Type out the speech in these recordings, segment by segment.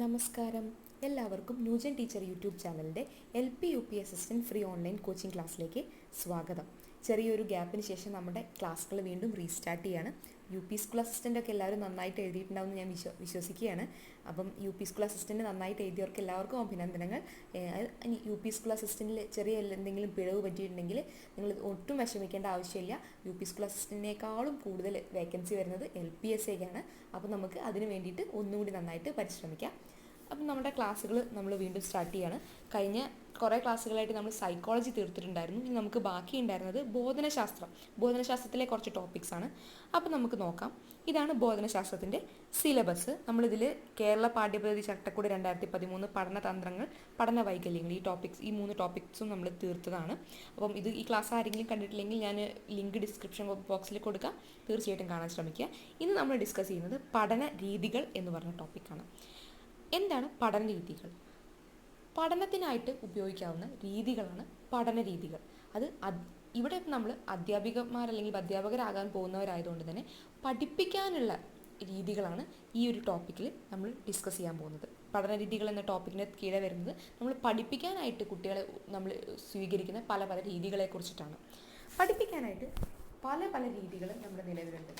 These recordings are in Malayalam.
നമസ്കാരം. എല്ലാവർക്കും ന്യൂജൻ ടീച്ചർ യൂട്യൂബ് ചാനലിന്റെ L P U P assistant free online coaching ക്ലാസ്സിലേക്ക് സ്വാഗതം. ചെറിയൊരു ഗ്യാപ്പിന് ശേഷം നമ്മുടെ ക്ലാസ്സുകൾ വീണ്ടും റീസ്റ്റാർട്ട് ചെയ്യാണ്. യു പി സ്കൂൾ അസിസ്റ്റന്റ് ഒക്കെ എല്ലാവരും നന്നായിട്ട് എഴുതിയിട്ടുണ്ടാവുമെന്ന് ഞാൻ വിശ്വ വിശ്വസിക്കുകയാണ്. അപ്പം യു പി സ്കൂൾ അസിസ്റ്റന്റ് നന്നായിട്ട് എഴുതിയവർക്ക് എല്ലാവർക്കും അഭിനന്ദനങ്ങൾ. യു പി സ്കൂൾ അസിസ്റ്റന്റിൽ ചെറിയ എന്തെങ്കിലും പിഴവ് പറ്റിയിട്ടുണ്ടെങ്കിൽ നിങ്ങൾ ഒട്ടും വിഷമിക്കേണ്ട ആവശ്യമില്ല. യു പി സ്കൂൾ അസിസ്റ്റന്റിനേക്കാളും കൂടുതൽ വേക്കൻസി വരുന്നത് എൽ പി എസ് സിക്കാണ് അപ്പോൾ നമുക്ക് അതിന് വേണ്ടിയിട്ട് ഒന്നുകൂടി നന്നായിട്ട് പരിശ്രമിക്കാം. അപ്പം നമ്മുടെ ക്ലാസ്സുകൾ നമ്മൾ വീണ്ടും സ്റ്റാർട്ട് ചെയ്യാണ്. കഴിഞ്ഞ കുറേ ക്ലാസ്സുകളായിട്ട് നമ്മൾ സൈക്കോളജി തീർത്തിട്ടുണ്ടായിരുന്നു. ഇനി നമുക്ക് ബാക്കി ഉണ്ടായിരുന്നത് ബോധനശാസ്ത്രം. ബോധനശാസ്ത്രത്തിലെ കുറച്ച് ടോപ്പിക്സ് ആണ്. അപ്പം നമുക്ക് നോക്കാം. ഇതാണ് ബോധനശാസ്ത്രത്തിന്റെ സിലബസ് നമ്മളിതിൽ കേരള പാഠ്യപദ്ധതി ചട്ടക്കൂട് രണ്ടായിരത്തി പതിമൂന്ന് പഠനതന്ത്രങ്ങൾ പഠന വൈകല്യങ്ങൾ ഈ ടോപ്പിക്സ് ഈ മൂന്ന് ടോപ്പിക്സും നമ്മൾ തീർത്തതാണ്. അപ്പം ഇത് ഈ ക്ലാസ് ആരെങ്കിലും കണ്ടിട്ടില്ലെങ്കിൽ ഞാൻ ലിങ്ക് ഡിസ്ക്രിപ്ഷൻ ബോക്സിൽ കൊടുക്കാം. തീർച്ചയായിട്ടും കാണാൻ ശ്രമിക്കുക. ഇന്ന് നമ്മൾ ഡിസ്കസ് ചെയ്യുന്നത് പഠന രീതികൾ എന്ന് പറഞ്ഞ ടോപ്പിക്കാണ് എന്താണ് പഠന രീതികൾ? പഠനത്തിനായിട്ട് ഉപയോഗിക്കാവുന്ന രീതികളാണ് പഠന രീതികൾ. അത് ഇവിടെ നമ്മൾ അധ്യാപികമാർ അല്ലെങ്കിൽ അധ്യാപകരാകാൻ പോകുന്നവരായതുകൊണ്ട് തന്നെ പഠിപ്പിക്കാനുള്ള രീതികളാണ് ഈ ഒരു ടോപ്പിക്കിൽ നമ്മൾ ഡിസ്കസ് ചെയ്യാൻ പോകുന്നത്. പഠന രീതികൾ എന്ന ടോപ്പിക്കിന് കീഴെ വരുന്നത് നമ്മൾ പഠിപ്പിക്കാനായിട്ട് കുട്ടികളെ നമ്മൾ സ്വീകരിക്കുന്ന പല പല രീതികളെ കുറിച്ചിട്ടാണ്. പഠിപ്പിക്കാനായിട്ട് പല പല രീതികൾ നമ്മുടെ നിലവിലുണ്ട്.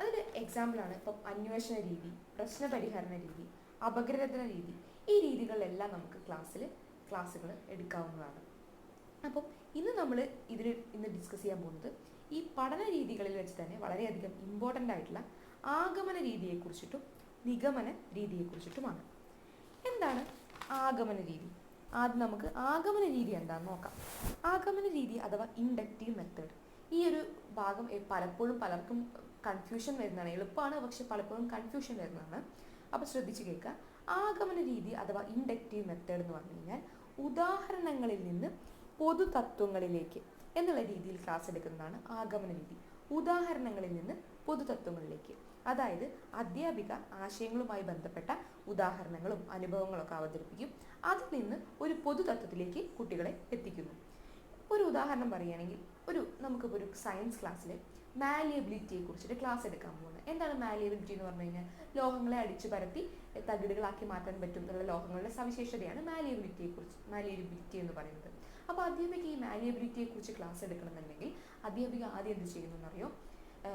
അതിൽ എക്സാമ്പിളാണ് ഇപ്പം അന്വേഷണ രീതി പ്രശ്നപരിഹരണ രീതി അപഗ്രഥന രീതി. ഈ രീതികളിലെല്ലാം നമുക്ക് ക്ലാസ്സിൽ ക്ലാസ്സുകൾ എടുക്കാവുന്നതാണ്. അപ്പം ഇന്ന് നമ്മൾ ഇതിൽ ഇന്ന് ഡിസ്കസ് ചെയ്യാൻ പോകുന്നത് ഈ പഠന രീതികളിൽ വെച്ച് തന്നെ വളരെയധികം ഇമ്പോർട്ടന്റ് ആയിട്ടുള്ള ആഗമന രീതിയെക്കുറിച്ചിട്ടും നിഗമന രീതിയെക്കുറിച്ചിട്ടുമാണ് എന്താണ് ആഗമന രീതി? ആദ്യം നമുക്ക് ആഗമന രീതി എന്താണെന്ന് നോക്കാം. ആഗമന രീതി അഥവാ ഇൻഡക്റ്റീവ് മെത്തേഡ് ഈ ഒരു ഭാഗം പലപ്പോഴും പലർക്കും കൺഫ്യൂഷൻ വരുന്നതാണ്. എളുപ്പമാണ് പക്ഷെ പലപ്പോഴും കൺഫ്യൂഷൻ വരുന്നതാണ്. അപ്പോൾ ശ്രദ്ധിച്ച് കേൾക്കുക. ആഗമന രീതി അഥവാ ഇൻഡക്റ്റീവ് മെത്തേഡ് എന്ന് പറഞ്ഞു കഴിഞ്ഞാൽ ഉദാഹരണങ്ങളിൽ നിന്ന് പൊതുതത്വങ്ങളിലേക്ക് എന്നുള്ള രീതിയിൽ ക്ലാസ് എടുക്കുന്നതാണ് ആഗമന രീതി. ഉദാഹരണങ്ങളിൽ നിന്ന് പൊതുതത്വങ്ങളിലേക്ക്. അതായത് അധ്യാപിക ആശയങ്ങളുമായി ബന്ധപ്പെട്ട ഉദാഹരണങ്ങളും അനുഭവങ്ങളൊക്കെ അവതരിപ്പിക്കും. അതിൽ നിന്ന് ഒരു പൊതുതത്വത്തിലേക്ക് കുട്ടികളെ എത്തിക്കുന്നു. ഒരു ഉദാഹരണം പറയുകയാണെങ്കിൽ ഒരു നമുക്കിപ്പോൾ ഒരു സയൻസ് ക്ലാസ്സിൽ മാലിയബിലിറ്റിയെ കുറിച്ചിട്ട് ക്ലാസ് എടുക്കാൻ പോകുന്നത്. എന്താണ് മാലിയബിലിറ്റി എന്ന് പറഞ്ഞു കഴിഞ്ഞാൽ? ലോഹങ്ങളെ അടിച്ചു പരത്തി തകിടുകളാക്കി മാറ്റാൻ പറ്റും എന്നുള്ള ലോഹങ്ങളുടെ സവിശേഷതയാണ് മാലിയബിലിറ്റിയെ കുറിച്ച് മാലിയബിലിറ്റി എന്ന് പറയുന്നത്. അപ്പോൾ അധ്യാപിക ഈ മാലിയബിലിറ്റിയെ കുറിച്ച് ക്ലാസ് എടുക്കണമെന്നുണ്ടെങ്കിൽ അധ്യാപിക ആദ്യം എന്ത് ചെയ്യുന്നു എന്നറിയോ?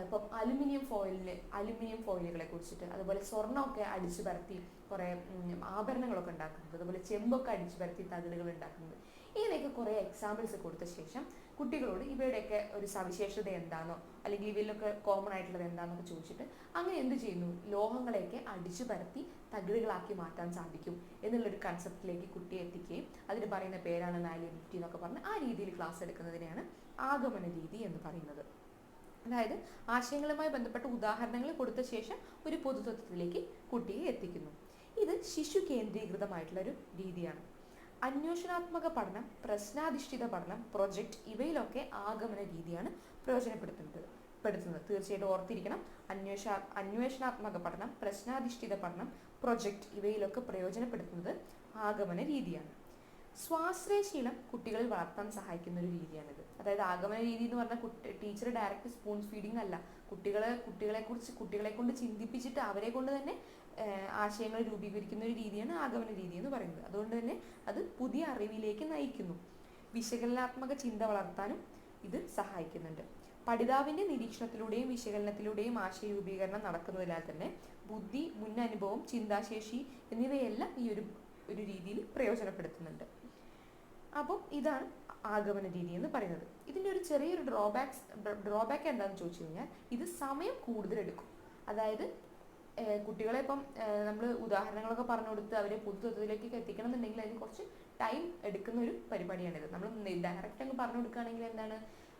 ഇപ്പം അലുമിനിയം ഫോയിലിന് അലുമിനിയം ഫോയിലുകളെ കുറിച്ചിട്ട് അതുപോലെ സ്വർണമൊക്കെ അടിച്ചു പരത്തി കുറേ ആഭരണങ്ങളൊക്കെ ഉണ്ടാക്കുന്നത് അതുപോലെ ചെമ്പൊക്കെ അടിച്ചു പരത്തി തകിടുകൾ ഉണ്ടാക്കുന്നത് ഇങ്ങനെയൊക്കെ കുറേ എക്സാമ്പിൾസ് കൊടുത്ത ശേഷം കുട്ടികളോട് ഇവയുടെയൊക്കെ ഒരു സവിശേഷത എന്താണോ അല്ലെങ്കിൽ ഇവയിലൊക്കെ കോമൺ ആയിട്ടുള്ളത് എന്താണെന്നൊക്കെ ചോദിച്ചിട്ട് അങ്ങനെ എന്ത് ചെയ്യുന്നു? ലോഹങ്ങളെയൊക്കെ അടിച്ചു പരത്തി തകിടുകളാക്കി മാറ്റാൻ സാധിക്കും എന്നുള്ളൊരു കൺസെപ്റ്റിലേക്ക് കുട്ടിയെ എത്തിക്കുകയും അതിന് പറയുന്ന പേരാണ് മാലിയബിലിറ്റി എന്നൊക്കെ പറഞ്ഞ് ആ രീതിയിൽ ക്ലാസ് എടുക്കുന്നതിനെയാണ് ആഗമന രീതി എന്ന് പറയുന്നത്. അതായത് ആശയങ്ങളുമായി ബന്ധപ്പെട്ട ഉദാഹരണങ്ങൾ കൊടുത്ത ശേഷം ഒരു പൊതുതത്വത്തിലേക്ക് കുട്ടിയെ എത്തിക്കുന്നു. ഇത് ശിശു കേന്ദ്രീകൃതമായിട്ടുള്ള ഒരു രീതിയാണ്. അന്വേഷണാത്മക പഠനം പ്രശ്നാധിഷ്ഠിത പഠനം പ്രൊജക്റ്റ് ഇവയിലൊക്കെ ആഗമന രീതിയാണ് പ്രയോജനപ്പെടുത്തുന്നത് പെടുത്തുന്നത്. തീർച്ചയായിട്ടും ഓർത്തിരിക്കണം. അന്വേഷ അന്വേഷണാത്മക പഠനം പ്രശ്നാധിഷ്ഠിത പഠനം പ്രൊജക്റ്റ് ഇവയിലൊക്കെ പ്രയോജനപ്പെടുത്തുന്നത് ആഗമന രീതിയാണ്. സ്വാശ്രയശീലം കുട്ടികളിൽ വളർത്താൻ സഹായിക്കുന്ന ഒരു രീതിയാണിത്. അതായത് ആഗമന രീതി എന്ന് പറഞ്ഞാൽ കുട്ടി ടീച്ചർ ഡയറക്റ്റ് സ്പൂൺ ഫീഡിംഗ് അല്ല. കുട്ടികളെ കുട്ടികളെ കുറിച്ച് കുട്ടികളെ കൊണ്ട് ചിന്തിപ്പിച്ചിട്ട് അവരെ കൊണ്ട് തന്നെ ആശയങ്ങൾ രൂപീകരിക്കുന്ന ഒരു രീതിയാണ് ആഗമന രീതി എന്ന് പറയുന്നത്. അതുകൊണ്ട് തന്നെ അത് പുതിയ അറിവിലേക്ക് നയിക്കുന്നു. വിശകലനാത്മക ചിന്ത വളർത്താനും ഇത് സഹായിക്കുന്നുണ്ട്. പഠിതാവിന്റെ നിരീക്ഷണത്തിലൂടെയും വിശകലനത്തിലൂടെയും ആശയ രൂപീകരണം നടക്കുന്നതിനാൽ തന്നെ ബുദ്ധി മുൻ അനുഭവം ചിന്താശേഷി എന്നിവയെല്ലാം ഈ ഒരു ഒരു രീതിയിൽ പ്രയോജനപ്പെടുത്തുന്നുണ്ട്. അപ്പം ഇതാണ് ആഗമന രീതി എന്ന് പറയുന്നത്. ഇതിന്റെ ഒരു ചെറിയൊരു ഡ്രോബാക്സ് ഡ്രോബാക്ക് എന്താണെന്ന് ചോദിച്ചു കഴിഞ്ഞാൽ ഇത് സമയം കൂടുതലെടുക്കും അതായത് കുട്ടികളെ ഇപ്പം നമ്മൾ ഉദാഹരണങ്ങളൊക്കെ പറഞ്ഞു കൊടുത്ത് അവരെ പൊതുതത്വത്തിലേക്ക് എത്തിക്കണം എന്നുണ്ടെങ്കിൽ അതിന് കുറച്ച് ടൈം എടുക്കുന്ന ഒരു പരിപാടിയാണിത്. നമ്മൾ ഡയറക്റ്റ് അങ്ങ് പറഞ്ഞു കൊടുക്കുകയാണെങ്കിൽ എന്താണ്?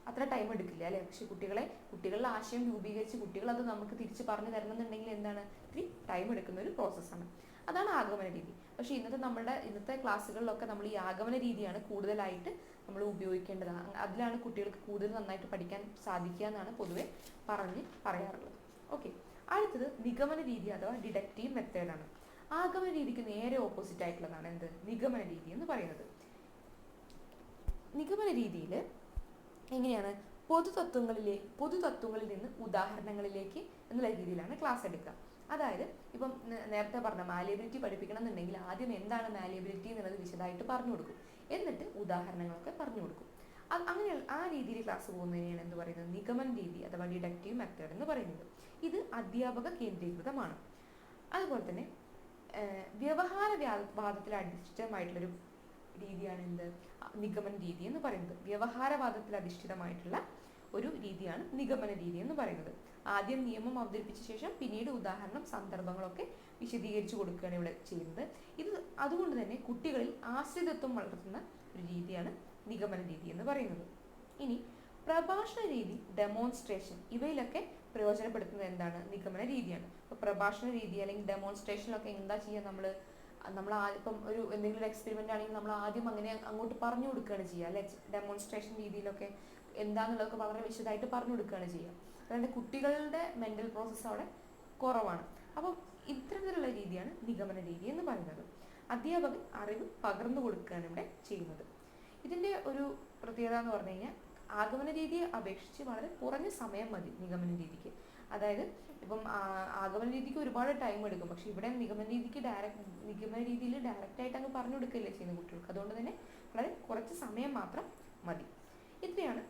അത്ര ടൈം എടുക്കില്ല അല്ലേ? പക്ഷെ കുട്ടികളെ കുട്ടികളുടെ ആശയം രൂപീകരിച്ച് കുട്ടികൾ അത് നമുക്ക് തിരിച്ച് പറഞ്ഞു തരണം എന്നുണ്ടെങ്കിൽ എന്താണ്? ഇത്തിരി ടൈം എടുക്കുന്ന ഒരു പ്രോസസ്സാണ് അതാണ് ആഗമന രീതി. പക്ഷേ ഇന്നത്തെ നമ്മുടെ ഇന്നത്തെ ക്ലാസ്സുകളിലൊക്കെ നമ്മൾ ഈ ആഗമന രീതിയാണ് കൂടുതലായിട്ട് നമ്മൾ ഉപയോഗിക്കേണ്ടത്. അതിലാണ് കുട്ടികൾക്ക് കൂടുതൽ നന്നായിട്ട് പഠിക്കാൻ സാധിക്കുക എന്നാണ് പൊതുവെ പറഞ്ഞ് പറയാറുള്ളത്. ഓക്കെ. അടുത്തത് നിഗമന രീതി അഥവാ ഡിഡക്റ്റീവ് മെത്തേഡാണ് ആഗമന രീതിക്ക് നേരെ ഓപ്പോസിറ്റ് ആയിട്ടുള്ളതാണ് എന്ത്? നിഗമന രീതി എന്ന് പറയുന്നത്. നിഗമന രീതിയിൽ എങ്ങനെയാണ്? പൊതുതത്വങ്ങളിലെ പൊതുതത്വങ്ങളിൽ നിന്ന് ഉദാഹരണങ്ങളിലേക്ക് എന്നുള്ള രീതിയിലാണ് ക്ലാസ് എടുക്കുക. അതായത് ഇപ്പം നേരത്തെ പറഞ്ഞ മാലിയബിലിറ്റി പഠിപ്പിക്കണം എന്നുണ്ടെങ്കിൽ ആദ്യം എന്താണ് മാലിയബിലിറ്റി എന്നുള്ളത് വിശദമായിട്ട് പറഞ്ഞു കൊടുക്കും. എന്നിട്ട് ഉദാഹരണങ്ങളൊക്കെ പറഞ്ഞു കൊടുക്കും. അത് അങ്ങനെ ആ രീതിയിൽ ക്ലാസ് പോകുന്നതിനെയാണ് എന്ത് പറയുന്നത്? നിഗമന രീതി അഥവാ ഡിഡക്റ്റീവ് മെത്തേഡ് എന്ന് പറയുന്നത്. ഇത് അധ്യാപക കേന്ദ്രീകൃതമാണ്. അതുപോലെ തന്നെ വ്യവഹാര വ്യാ- വാദത്തിൽ അധിഷ്ഠിതമായിട്ടുള്ളൊരു രീതിയാണ് എന്ത്? നിഗമന രീതി എന്ന് പറയുന്നത്. വ്യവഹാരവാദത്തിൽ അധിഷ്ഠിതമായിട്ടുള്ള ഒരു രീതിയാണ് നിഗമന രീതി എന്ന് പറയുന്നത്. ആദ്യം നിയമം അവതരിപ്പിച്ച ശേഷം പിന്നീട് ഉദാഹരണം സന്ദർഭങ്ങളൊക്കെ വിശദീകരിച്ചു കൊടുക്കുകയാണ് ഇവിടെ ചെയ്യുന്നത്. ഇത് അതുകൊണ്ട് തന്നെ കുട്ടികളിൽ ആശ്രിതത്വം വളർത്തുന്ന ഒരു രീതിയാണ് നിഗമന രീതി എന്ന് പറയുന്നത്. ഇനി പ്രഭാഷണ രീതി ഡെമോൺസ്ട്രേഷൻ ഇവയിലൊക്കെ പ്രയോജനപ്പെടുത്തുന്നത് എന്താണ്? നിഗമന രീതിയാണ്. ഇപ്പൊ പ്രഭാഷണ രീതി അല്ലെങ്കിൽ ഡെമോൺസ്ട്രേഷനിലൊക്കെ എന്താ ചെയ്യുക നമ്മൾ നമ്മൾ ഇപ്പം ഒരു എന്തെങ്കിലും എക്സ്പെരിമെന്റ് ആണെങ്കിൽ നമ്മൾ ആദ്യം അങ്ങനെ അങ്ങോട്ട് പറഞ്ഞു കൊടുക്കുകയാണ് ചെയ്യുക അല്ലെ? ഡെമോൺസ്ട്രേഷൻ രീതിയിലൊക്കെ എന്താന്നുള്ളതൊക്കെ വളരെ വിശദമായിട്ട് പറഞ്ഞു കൊടുക്കുകയാണ് ചെയ്യുക. അതായത് കുട്ടികളുടെ മെന്റൽ പ്രോസസ്സ് അവിടെ കുറവാണ്. അപ്പോൾ ഇത്തരത്തിലുള്ള രീതിയാണ് നിഗമന രീതി എന്ന് പറയുന്നത്. അധ്യാപകൻ അറിവ് പകർന്നു കൊടുക്കുകയാണ് ഇവിടെ ചെയ്യുന്നത്. ഇതിന്റെ ഒരു പ്രത്യേകത എന്ന് പറഞ്ഞു കഴിഞ്ഞാൽ ആഗമന രീതിയെ അപേക്ഷിച്ച് വളരെ കുറഞ്ഞ സമയം മതി നിഗമന രീതിക്ക്. അതായത് ഇപ്പം ആഗമന രീതിക്ക് ഒരുപാട് ടൈം എടുക്കും. പക്ഷെ ഇവിടെ നിഗമന രീതിക്ക് ഡയറക്റ്റ് നിഗമന രീതിയിൽ ഡയറക്റ്റ് ആയിട്ട് അങ്ങ് പറഞ്ഞു കൊടുക്കുകയല്ലേ ചെയ്യുന്ന കുട്ടികൾക്ക്. അതുകൊണ്ട് തന്നെ വളരെ കുറച്ച് സമയം മാത്രം മതി. ഇത്രയാണ്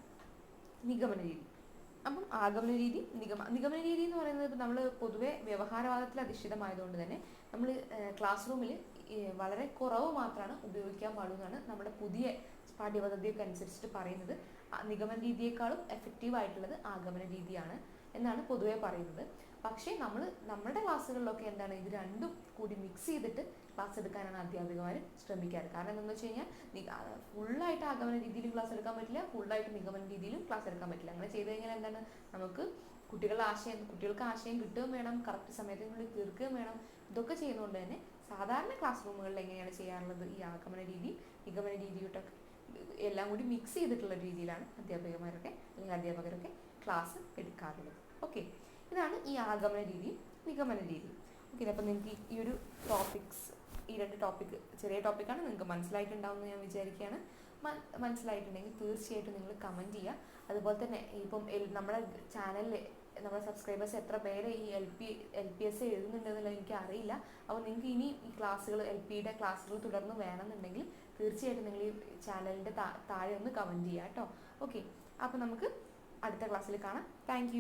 നിഗമന രീതി. അപ്പം ആഗമന രീതി നിഗമ നിഗമന രീതി എന്ന് പറയുന്നത് ഇപ്പം നമ്മൾ പൊതുവെ വ്യവഹാരവാദത്തിൽ അധിഷ്ഠിതമായതുകൊണ്ട് തന്നെ നമ്മൾ ക്ലാസ് റൂമിൽ വളരെ കുറവ് മാത്രമാണ് ഉപയോഗിക്കാൻ പാടുന്നതാണ് നമ്മുടെ പുതിയ പാഠ്യപദ്ധതിയൊക്കെ അനുസരിച്ചിട്ട് പറയുന്നത്. നിഗമന രീതിയേക്കാളും എഫക്റ്റീവ് ആയിട്ടുള്ളത് ആഗമന രീതിയാണ് എന്നാണ് പൊതുവെ പറയുന്നത്. പക്ഷേ നമ്മൾ നമ്മുടെ ക്ലാസ്സുകളിലൊക്കെ എന്താണ് ഇത് രണ്ടും കൂടി മിക്സ് ചെയ്തിട്ട് ക്ലാസ് എടുക്കാനാണ് അധ്യാപികമാർ ശ്രമിക്കാറ്. കാരണം എന്താണെന്ന് വെച്ച് കഴിഞ്ഞാൽ ഫുള്ളായിട്ട് ആഗമന രീതിയിലും ക്ലാസ് എടുക്കാൻ പറ്റില്ല ഫുള്ളായിട്ട് നിഗമന രീതിയിലും ക്ലാസ് എടുക്കാൻ പറ്റില്ല. അങ്ങനെ ചെയ്ത് കഴിഞ്ഞാൽ എന്താണ്? നമുക്ക് കുട്ടികളുടെ ആശയം കുട്ടികൾക്ക് ആശയം കിട്ടുകയും വേണം കറക്റ്റ് സമയത്തിനുള്ളിൽ തീർക്കുകയും വേണം. ഇതൊക്കെ ചെയ്യുന്നതുകൊണ്ട് തന്നെ സാധാരണ ക്ലാസ് റൂമുകളിൽ എങ്ങനെയാണ് ചെയ്യാറുള്ളത്? ഈ ആഗമന രീതി നിഗമന രീതിയിട്ടൊക്കെ എല്ലാം കൂടി മിക്സ് ചെയ്തിട്ടുള്ള രീതിയിലാണ് അധ്യാപികമാരൊക്കെ അല്ലെങ്കിൽ അധ്യാപകരൊക്കെ ക്ലാസ് എടുക്കാറുള്ളത്. ഓക്കെ ഇതാണ് ഈ ആഗമന രീതി നിഗമന രീതി. ഓക്കെ അപ്പം നിങ്ങൾക്ക് ഈ ഒരു ടോപ്പിക്സ് ഈ രണ്ട് ടോപ്പിക് ചെറിയ ടോപ്പിക്കാണ് നിങ്ങൾക്ക് മനസ്സിലായിട്ടുണ്ടാവുമെന്ന് ഞാൻ വിചാരിക്കുകയാണ്. മനസ്സിലായിട്ടുണ്ടെങ്കിൽ തീർച്ചയായിട്ടും നിങ്ങൾ കമന്റ് ചെയ്യുക. അതുപോലെ തന്നെ ഇപ്പം നമ്മുടെ ചാനലിൽ നമ്മുടെ സബ്സ്ക്രൈബേഴ്സ് എത്ര പേരെ ഈ L P L P S എഴുതുന്നുണ്ടെന്നുള്ളത് എനിക്ക് അറിയില്ല. അപ്പോൾ നിങ്ങൾക്ക് ഇനി ഈ ക്ലാസ്സുകൾ എൽ പിയുടെ ക്ലാസ്സുകൾ തുടർന്ന് വേണമെന്നുണ്ടെങ്കിൽ തീർച്ചയായിട്ടും നിങ്ങൾ ഈ ചാനലിന്റെ താഴെ ഒന്ന് കമന്റ് ചെയ്യുക കേട്ടോ. ഓക്കെ അപ്പോൾ നമുക്ക് അടുത്ത ക്ലാസ്സിൽ കാണാം. താങ്ക്